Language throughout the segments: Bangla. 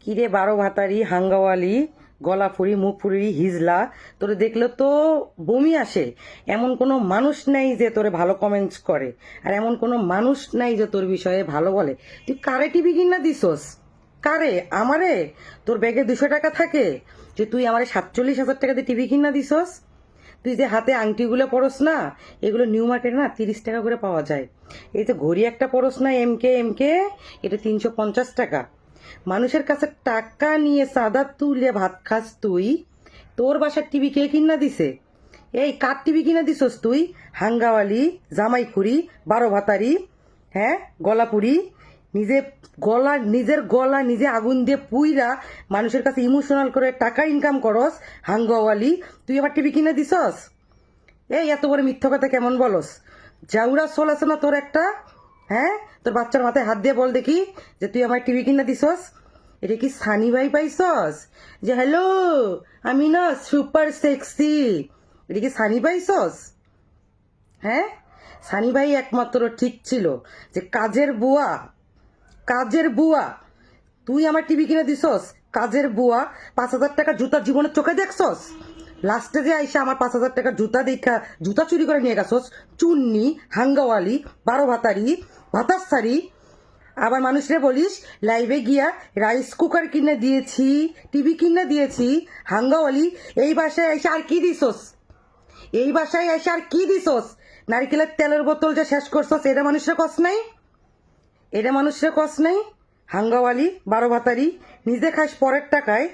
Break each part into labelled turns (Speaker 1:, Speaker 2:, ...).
Speaker 1: কিরে বারো ভাতারি, হাঙ্গাওয়ালি গলা ফুরি মুখ ফুরি হিজলা, তোরে দেখলে তো বমি আসে। এমন কোনো মানুষ নাই যে তোরে ভালো কমেন্টস করে। আর এমন কোনো মানুষ নাই যে তোর বিষয়ে ভালো বলে। তুই কারে টিভি কিনা দিছস? কারে? আমারে? তোর ব্যাগে দুশো টাকা থাকে। যে তুই আমারে সাতচল্লিশ হাজার টাকা দিয়ে টিভি কিনা দিছস? তুই যে হাতে আংটিগুলো পরস না, এগুলো নিউ মার্কেটে না তিরিশ টাকা করে পাওয়া যায়। এই যে ঘড়ি একটা পরস না, এম এমকে এমকে এটা তিনশো পঞ্চাশ টাকা। মানুষের কাছে টাকা নিয়ে সাদা তুলে ভাত খাস তুই? তোর বাসার টিভি কে কিনা দিছে? এই, কার টিভি কিনা দিছস তুই? হাঙ্গাওয়ালি, জামাইখুরি বারো ভাতারি হ্যাঁ গলাপুরি। নিজে গলা, নিজের গলা নিজে আগুন দিয়ে পুইরা মানুষের কাছে ইমোশনাল করে টাকা ইনকাম করস, হাঙ্গাওয়ালি। তুই আবার টিভি কিনে দিছস? এই, এত বড় মিথ্যা কথা কেমন বলস? জাউরা সোল আছে না তোর একটা? হ্যাঁ? তোর বাচ্চার মাথায় হাত দিয়ে বল দেখি যে তুই আমার টিভি কিনে দিছস? এটা কি সানি ভাই পাইছস? যে, হ্যালো, আমি না সুপার সেক্সি। এটা কি সানি পাইছস? হ্যাঁ? সানি ভাই একমাত্র ঠিক ছিল যে কাজের বুয়া কাজের বুয়া। তুই আমার টিভি কিনে দিছস? কাজের বুয়া, পাঁচ হাজার টাকা জুতা জীবনের চোখে দেখছস? লাস্টে যে আইসা আমার পাঁচ হাজার টাকা জুতা দেখা, জুতা চুরি করে নিয়ে গেছস? চুন্নি, হাঙ্গাওয়ালি, বারো ভাতারি ভাতার শাড়ি আবার মানুষরে বলিস লাইভে গিয়া রাইস কুকার কিনে দিয়েছি টিভি কিনে দিয়েছি, হাঙ্গাওয়ালি, এই বাসায় এসে আর কি দিছস? এই বাসায় এসে আর কি দিছস? নারকেলের তেলের বোতল যে শেষ করছস, এটা মানুষের কস নাই? এটা মানুষের কস নাই? হাঙ্গাওয়ালি, বারো ভাতারি, নিজে খাস পরের টাকায়,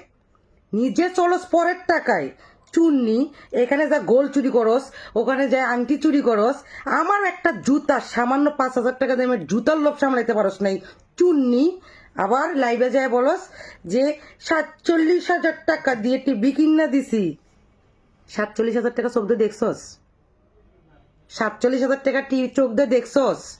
Speaker 1: নিজে চলস পরের টাকায়। চুন্নি, এখানে যা গোল চুরি করস, ওখানে যা আংটি চুরি করস, আমার একটা জুতা সামান্য পাঁচ হাজার টাকা দামের জুতার লোভ সামলাইতে পারস নাই। চুন্নি, আবার লাইভে যায় বলস যে, সাতচল্লিশ হাজার টাকা দিয়ে টিভি কিনা দিছি। সাতচল্লিশ হাজার টাকা চোখ দিয়ে দেখছস? সাতচল্লিশ হাজার টাকা টি চোখ দিয়ে দেখছস?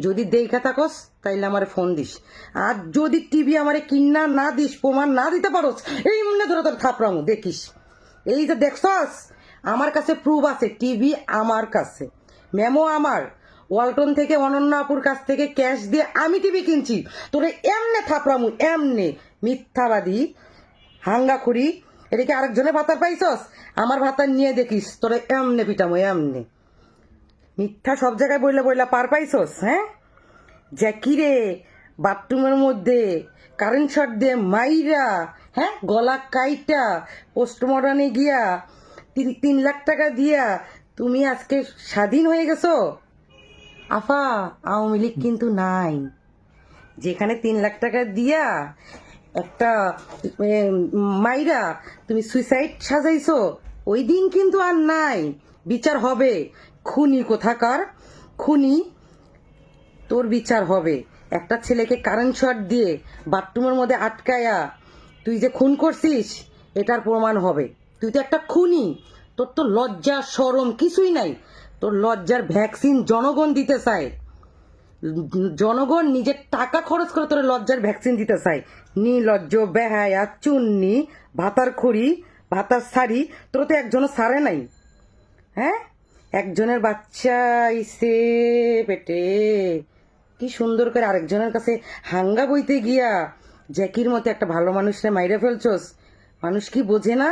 Speaker 1: যদি দেখা থাকস, তাইলে আমারে ফোন দিস। আর যদি টিভি আমারে কিনা না দিস, প্রমাণ না দিতে পারোস, এই মনে ধরে তোর থাপড়াম, দেখিস। এই যে দেখছস? আমার কাছে প্রুফ আছে টিভি আমার কাছে। মেমো আমার। ওয়ালটন থেকে অনন্য আপুর কাছ থেকে ক্যাশ দিয়ে আমি টিভি কিনছি। তোরে এমনে থাপড়ামু, এমনে। মিথ্যাবাদী, হাঙ্গাখুরি। এটা কি আরেকজনের ভাতার পাইছস? আমার ভাতার নিয়ে দেখিস, তোরে এমনে পিটামো, এমনে। মিথ্যা সব জায়গায় বইলা বইলা পার পাইছস হ্যাঁ? জ্যাকি রে বাথরুমের মধ্যে কারেন্ট শট দিয়ে মাইরা হ্যাঁ গলা কাইটা পোস্টমর্টমে গিয়া তিন তিন লাখ টাকা দিয়া তুমি আজকে স্বাধীন হয়ে গেছো? আফা, আওয়ামী লীগ কিন্তু নাই। যেখানে তিন লাখ টাকা দিয়া একটা মাইরা তুমি সুইসাইড সাজাইছো, ওই দিন কিন্তু আর নাই। বিচার হবে। খুনি কোথাকার? খুনি তোর বিচার হবে। একটা ছেলেকে কারেন্ট শট দিয়ে বাথরুমের মধ্যে আটকায়া তুই যে খুন করছিস, এটার প্রমাণ হবে। তুই তো একটা খুনি। তোর তো লজ্জা, সরম কিছুই নাই। তোর লজ্জার ভ্যাকসিন জনগণ দিতে চায়। জনগণ নিজের টাকা খরচ করে তোর লজ্জার ভ্যাকসিন দিতে চায়। নির্লজ্জ, বেহায়া, চুন্নি, ভাতার খড়ি, ভাতার শাড়ি, তোর তো একজনও সারে নাই। হ্যাঁ? একজনের বাচ্চা ইসে পেটে। কি সুন্দর করে আরেকজনের কাছে হাঙ্গা বইতে গিয়া জ্যাকির মতো একটা ভালো মানুষরে মাইরে ফেলছোস। মানুষ কি বোঝে না?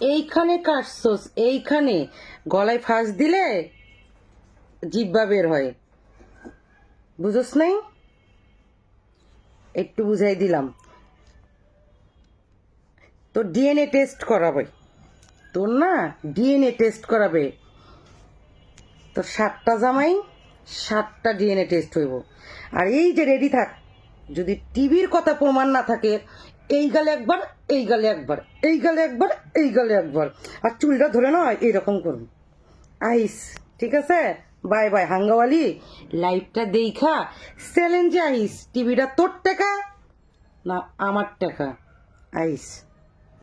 Speaker 1: এইখানে কাটছোস, এইখানে গলায় ফাঁস দিলে জিব্বা বের হয়। বুঝোস নাই? একটু বুঝাই দিলাম। তোর ডিএনএ টেস্ট করাবে। তোর না ডিএনএ টেস্ট করাবে। তোর সাতটা জামাই সাতটা ডিএনএ টেস্ট হইব। আর এই যে রেডি থাক, যদি টিভির কথা প্রমাণ না থাকে, এই গালে একবার, এই গালে একবার, এই গালে একবার, এই গালে একবার। আর চুলটা ধরে না এইরকম করুন। আইস, ঠিক আছে? বাই বাই, হাঙ্গাওয়ালি। লাইভটা দেখা, চ্যালেঞ্জে আইস। টিভিটা তোর টাকা না আমার টাকা? আইস।